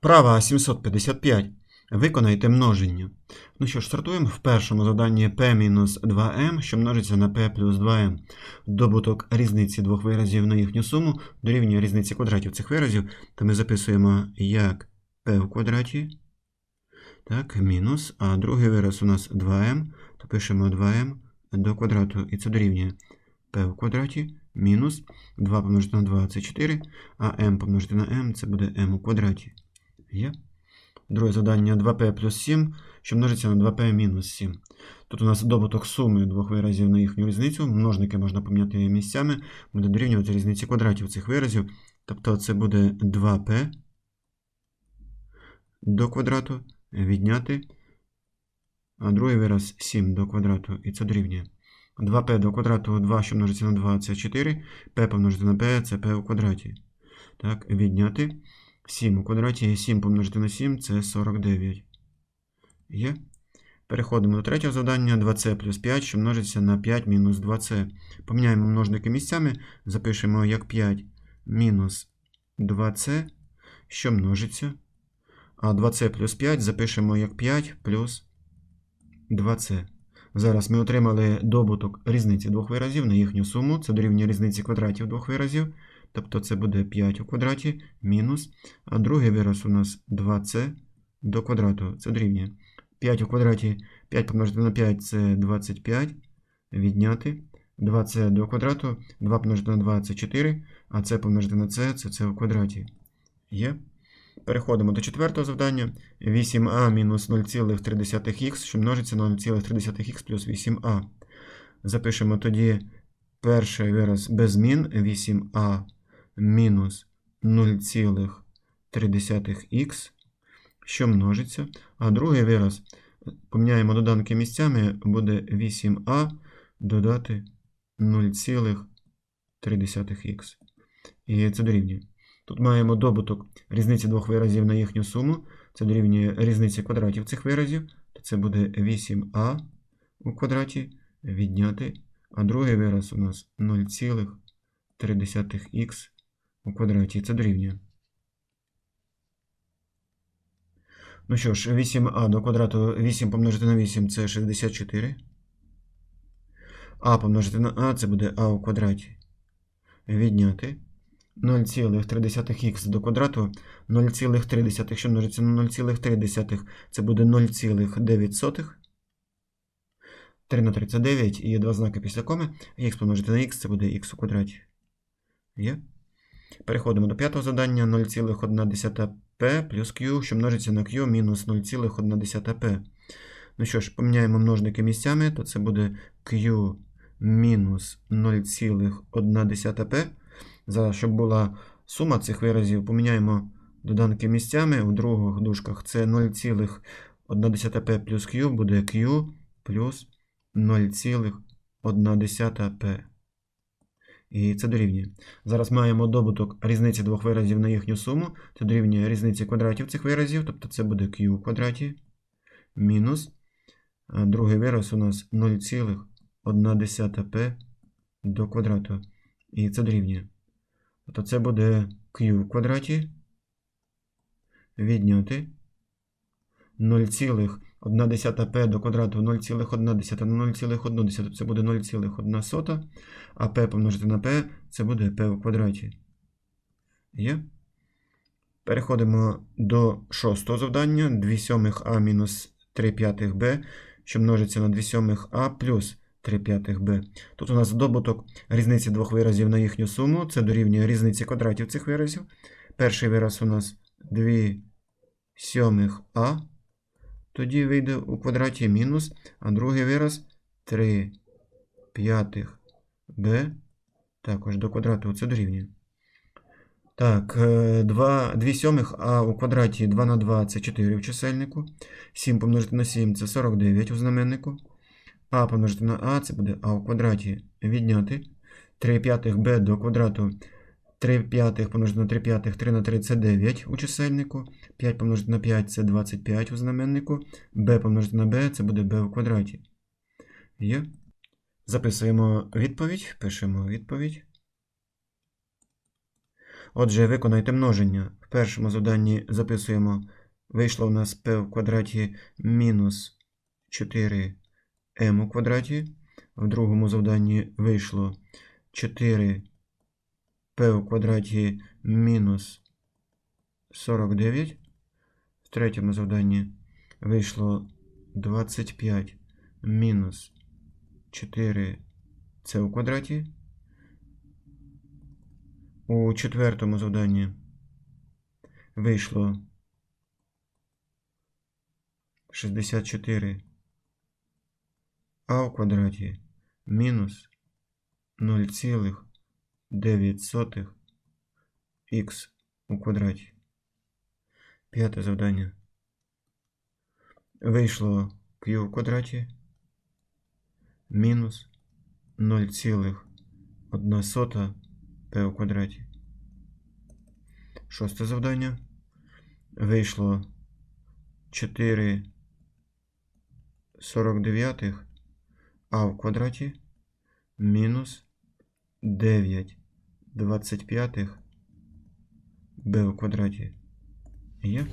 Вправа 755. Виконайте множення. Ну що ж, стартуємо в першому заданні p-2m, що множиться на p плюс 2m. Добуток різниці двох виразів на їхню суму дорівнює різниці квадратів цих виразів, то ми записуємо як p в квадраті, так, мінус, а другий вираз у нас 2m, то пишемо 2m до квадрату, і це дорівнює p в квадраті мінус 2 помножити на 2 це 4, а m помножити на m це буде m у квадраті. Є. Друге завдання 2p плюс 7, що множиться на 2p мінус 7. Тут у нас добуток суми двох виразів на їхню різницю. Множники можна поміняти місцями, буде дорівнювати різниці квадратів цих виразів. Тобто це буде 2p до квадрату відняти, а другий вираз 7 до квадрату, і це дорівнює. 2p до квадрату 2, що множиться на 2, це 4, p помножити на p це p у квадраті. Так, відняти. 7 у квадраті 7 помножити на 7 це 49. Є. Переходимо до третього завдання. 2c плюс 5, що множиться на 5 мінус 2c. Поміняємо множники місцями, запишемо як 5 мінус 2c, що множиться. А 2c плюс 5 запишемо як 5 плюс 2c. Зараз ми отримали добуток різниці двох виразів на їхню суму. Це дорівнює різниці квадратів двох виразів. Тобто це буде 5 у квадраті мінус. А другий вираз у нас 2c до квадрату. Це дорівнює 5 у квадраті 5 помножити на 5 це 25. Відняти. 2c до квадрату, 2 помножити на 2 це 4, а c помножити на c це c у квадраті. Є. Переходимо до четвертого завдання. 8а мінус 0,3х, що множиться на 0,3х плюс 8а. Запишемо тоді перший вираз без змін 8а мінус 0,3х, що множиться. А другий вираз поміняємо доданки місцями, буде 8а додати 0,3х. І це дорівнює. Тут маємо добуток різниці двох виразів на їхню суму. Це дорівнює різниці квадратів цих виразів. Це буде 8а у квадраті відняти. А другий вираз у нас 0,3х у квадраті. Це дорівнює. Ну що ж, 8а до квадрату 8 помножити на 8 це 64. А помножити на а це буде а у квадраті. Відняти. 0,3х до квадрату 0,3, що множиться на 0,3, це буде 0,9. 3 на 3 це 9 і два знаки після коми. Х помножити на х це буде х у квадраті. Є. Переходимо до п'ятого завдання 0,1p плюс q, що множиться на q мінус 0,1p. Ну що ж, поміняємо множники місцями, то це буде q мінус 0,1p. Зараз, щоб була сума цих виразів, поміняємо доданки місцями. У других дужках це 0,1p плюс q буде q плюс 0,1p. І це дорівнює. Зараз маємо добуток різниці двох виразів на їхню суму. Це дорівнює різниці квадратів цих виразів, тобто це буде q у квадраті мінус. А другий вираз у нас 0,1p до квадрату. І це дорівнює. Тобто це буде q в квадраті відняти 0,1p до квадрату 0,1 на 0,1 це буде 0,1, а p помножити на p це буде p в квадраті. Є? Переходимо до шостого завдання 2 сьомих а мінус 3 п'ятих b, що множиться на 2 сьомих а плюс 3 п'ятих b. Тут у нас добуток різниці двох виразів на їхню суму. Це дорівнює різниці квадратів цих виразів. Перший вираз у нас 2 сьомих а. Тоді вийде у квадраті мінус, а другий вираз 3 п'ятих b. Також до квадрату це дорівнює. Так, 2, 2 сьомих а у квадраті 2 на 2 це 4 в чисельнику. 7 помножити на 7 це 49 у знаменнику. А помножити на А, це буде А у квадраті відняти. 3 п'ятих Б до квадрату 3 п'ятих помножити на 3 п'ятих, 3 на 3 це 9 у чисельнику. 5 помножити на 5 це 25 у знаменнику. b помножити на b це буде b у квадраті. Є. Записуємо відповідь. Пишемо відповідь. Отже, виконайте множення. В першому завданні записуємо. Вийшло у нас p в квадраті мінус 4m у квадраті. В другому завданні вийшло 4p у квадраті мінус 49. В третьому завданні вийшло 25 мінус 4 це у квадраті. У четвертому завданні вийшло 64 а у квадраті мінус 0,9 х у квадраті. П'яте завдання. Вийшло q у квадраті мінус 0,1 p у квадраті. Шосте завдання. Вийшло 4 49 а в квадраті мінус 9 25 b у квадраті. Є?